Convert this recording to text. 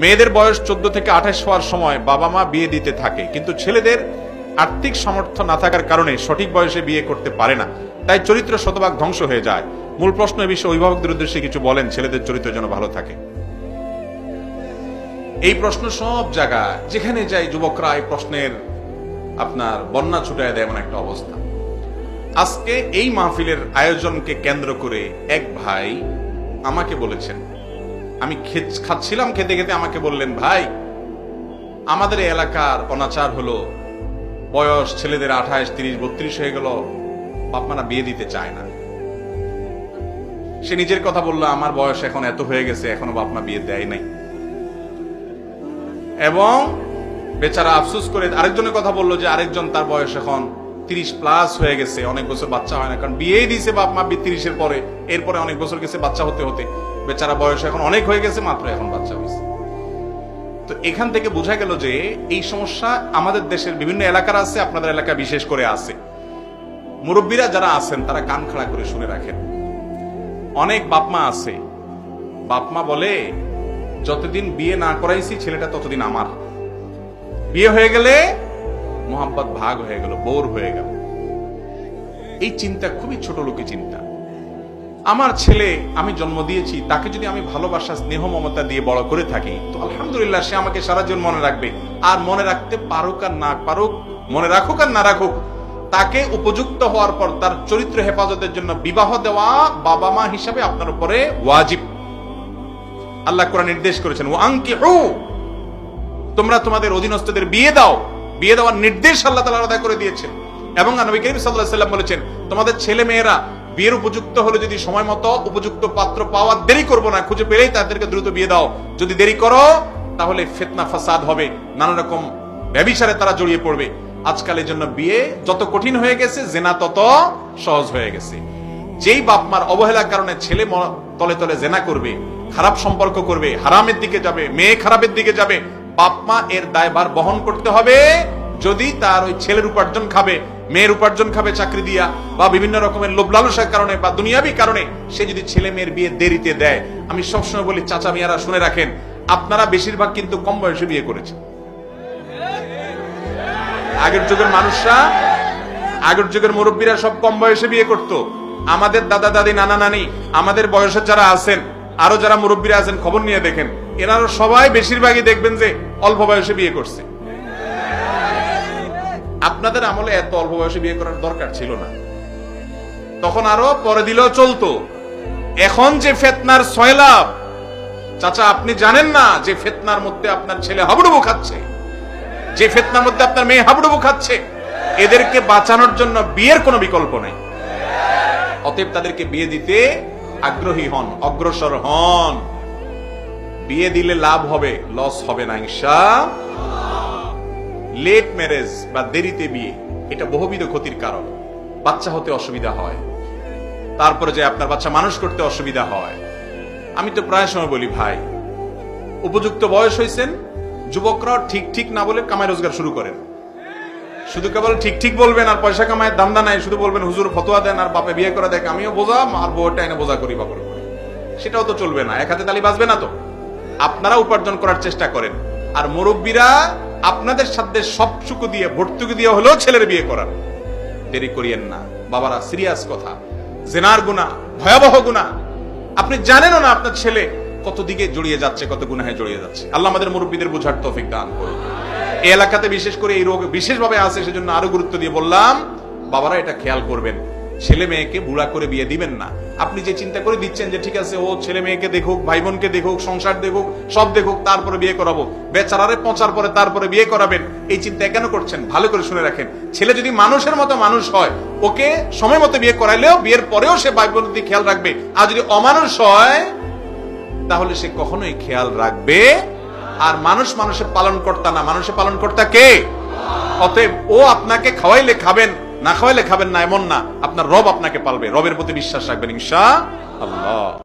মেয়েদের বয়স চোদ্দ থেকে আঠাশ হওয়ার সময় বাবা মা বিয়ে দিতে থাকে। কিন্তু ছেলেদের আর্থিক সামর্থ্য না থাকার কারণে সঠিক বয়সে বিয়ে করতে পারে না। তাই চরিত্র শতভাগ ধ্বংস হয়ে যায়। মূল প্রশ্ন এ বিষয়ে অভিভাবকদের উদ্দেশ্যে কিছু বলেন, ছেলেদের চরিত্র যেন ভালো থাকে। এই প্রশ্ন সব জায়গায়, যেখানে যাই যুবকরা এই প্রশ্নের আপনার বন্যা ছুটায় দেয় এমন একটা অবস্থা। আজকে এই মাহফিলের আয়োজনকে কেন্দ্র করে এক ভাই আমাকে বলেছেন আমি খাচ্ছিলাম, খেতে খেতে আমাকে বললেন, ভাই, আমাদের এলাকার অনাচার হলো। বয়স ছেলেদের আঠাইশ তিরিশ, বত্রিশ হয়ে গেল। বাপমারা বিয়ে দিতে চায় না। সে নিজের কথা বলল, আমার বয়স এখন এত হয়ে গেছে, এখনও বাপমা বিয়ে দেয় নাই। এবং বেচারা আফসোস করে আরেকজনের কথা বলল যে আরেকজন তার বয়স এখন তিরিশ প্লাস হয়ে গেছে। অনেক বছর বাচ্চা হয় না। কারণ বিয়েই দিয়েছে বাপ মা তিরিশের পরে। এরপরে অনেক বছর গেছে বাচ্চা হতে হতে। বেচারা বয়স এখন অনেক হয়ে গেছে, মাত্র এখন বাচ্চা হয়েছে। তো এখান থেকে বোঝা গেল যে এই সমস্যা আমাদের দেশের বিভিন্ন এলাকার আছে, আপনাদের এলাকা বিশেষ করে আছে। মুরব্বীরা যারা আছেন, তারা কান খাড়া করে শুনে রাখেন। অনেক বাপমা আছে। বাপমা বলে, যতদিন বিয়ে না করাইছি, ছেলেটা ততদিন আমার। বিয়ে হয়ে গেলে মোহাম্মত ভাগ হয়ে গেল, বোর হয়ে গেল। এই চিন্তা খুবই ছোট লোকের চিন্তা। আমার ছেলে আমি জন্ম দিয়েছি, তাকে যদি আমি ভালোবাসা, স্নেহ, মমতা দিয়ে বড় করে থাকি, তো আলহামদুলিল্লাহ সে আমাকে সারা জীবন মনে রাখবে। আর মনে রাখতে পারুক আর না পারুক, মনে রাখুক আর না রাখুক, তাকে উপযুক্ত হওয়ার পর তার চরিত্র হেফাজতের জন্য বিবাহ দেওয়া বাবা মা হিসাবে আপনার উপরে ওয়াজিব। আল্লাহ কোরআন নির্দেশ করেছেন ও আঙ্কি তোমরা তোমাদের অধীনস্থদের বিয়ে দাও। বিয়ে দেওয়ার নির্দেশ আল্লাহ তালা আলাদা করে দিয়েছেন। এবং নবী করিম সাল্লাহ সাল্লাম বলেছেন, তোমাদের ছেলে মেয়েরা বিয়ের উপযুক্ত হলে যদি সময় মতো উপযুক্ত পাত্র পাওয়ার দেরি করব না, খুঁজে পেলেই তাদেরকে দ্রুত বিয়ে দাও। যদি দেরি করো, তাহলে ফেতনা, ফাসাদ হবে। নানা রকম ব্যবিচারে তারা জড়িয়ে পড়বে। আজকাল এই জন্য বিয়ে যত কঠিন হয়ে গেছে, জেনা তত সহজ হয়ে গেছে। যেই বাপ মার অবহেলার কারণে ছেলে তলে তলে জেনা করবে, খারাপ সম্পর্ক করবে, হারামের দিকে যাবে, মেয়ে খারাপের দিকে যাবে, বাপ মা এর দায়ভার বহন করতে হবে যদি তার ওই ছেলের উপার্জন খাবে, মেয়ের উপার্জন খাবে চাকরি দিয়া, বা বিভিন্ন রকমের লোভ লালসার কারণে বা দুনিয়াবি কারণে, সে যদি ছেলে মেয়ের বিয়ে দেরিতে দেয়, আমি সবসময় বলি, চাচা, মিয়ারা, শুনে রাখেন, আপনারা বেশিরভাগ কিন্তু কম বয়সে বিয়ে করেছেন। আগের যুগের মানুষরা, আগের যুগের মুরব্বীরা সব কম বয়সে বিয়ে করত। আমাদের দাদা, দাদি, নানা, নানি, আমাদের বয়সের যারা আছেন, আরও যারা মুরব্বীরা আছেন, খবর নিয়ে দেখেন, এনারা সবাই বেশিরভাগই দেখবেন যে অল্প বয়সে বিয়ে করছে। আপনাদের আমলে এত অল্প বয়সে বিয়ে করার দরকার ছিল না। তখন আরও পরে দিলেও চলতো। এখন যে ফেতনার সয়লাভ চাচা, আপনি জানেন না যে ফেতনার মধ্যে আপনার ছেলে হাবুডুবু খাচ্ছে? যে ফেতনার মধ্যে আপনার মেয়ে হাবুডুবু খাচ্ছে? এদেরকে বাঁচানোর জন্য বিয়ের কোনো বিকল্প নেই। অতএব তাদেরকে বিয়ে দিতে আগ্রহী হন, অগ্রসর হন। বিয়ে দিলে লাভ হবে, লস হবে না ঈর্ষা লেট ম্যারেজ বা দেরিতে বিয়ে, এটা বহুবিধ ক্ষতির কারণ। বাচ্চা হতে অসুবিধা হয়। তারপরে যে আপনার বাচ্চা মানুষ করতে অসুবিধা হয়। আমি তো প্রায় সময় বলি, ভাই, উপযুক্ত বয়স হয়েছেন যুবকরা ঠিক ঠিক না বলে কামাই রোজগার শুরু করেন। শুধু কেবল ঠিক ঠিক বলবেন আর পয়সা কামায় দান্দা নাই, শুধু বলবেন, হুজুর, ফতোয়া দেন আর বাপে বিয়ে করে দেখ, আমিও বোঝা আর বউটা এনে বোঝা করি করে সেটাও তো চলবে না, এক হাতে তালি বাজবে না তো। আপনারা উপার্জন করার চেষ্টা করেন। আর মুরব্বীরা আপনাদের সাথে সবটুকু দিয়ে, ভর্তুকি দিয়ে হলেও ছেলের বিয়ে করার। দেরি করিয়েন না। বাবারা, সিরিয়াস কথা। জেনার গুণা, ভয়াবহ গুণা। আপনি জানেনও না আপনার ছেলে কত দিকে জড়িয়ে যাচ্ছে, কত গুনাহে জড়িয়ে যাচ্ছে। আল্লাহ আমাদের মুরব্বীদের বোঝার তৌফিক দান করুন। এই এলাকাতে বিশেষ করে এই রোগ বিশেষভাবে আছে, সেজন্য আরও গুরুত্ব দিয়ে বললাম, বাবারা এটা খেয়াল করবেন। ছেলে মেয়েকে বুড়া করে বিয়ে দিবেন না। আপনি যে চিন্তা করে দিচ্ছেন যে ঠিক আছে, ও ছেলে মেয়েকে দেখুক ভাই বোনকে দেখুক, সংসার দেখুক, সব দেখুক, তারপরে বিয়ে করাবো। বেচারারে পচার পরে তারপরে বিয়ে করাবেন, এই চিন্তা কেন করছেন? ভালো করে শুনে রাখেন। ছেলে যদি মানুষের মতো মানুষ হয়, ওকে সময় মতো বিয়ে করাইলেও বিয়ের পরেও সে ভাই বোনের দিকে খেয়াল রাখবে। আর যদি অমানুষ হয়, তাহলে সে কখনোই খেয়াল রাখবে আর মানুষ মানুষের পালন কর্তা না। মানুষের পালন কর্তা কে? অতএব ও আপনাকে খাওয়াইলে খাবেন না খাওয়াইলে খাবেন না, এমন না। আপনার রব আপনাকে পালবে, রবের প্রতি বিশ্বাস রাখবেন, ইনশা আল্লাহ।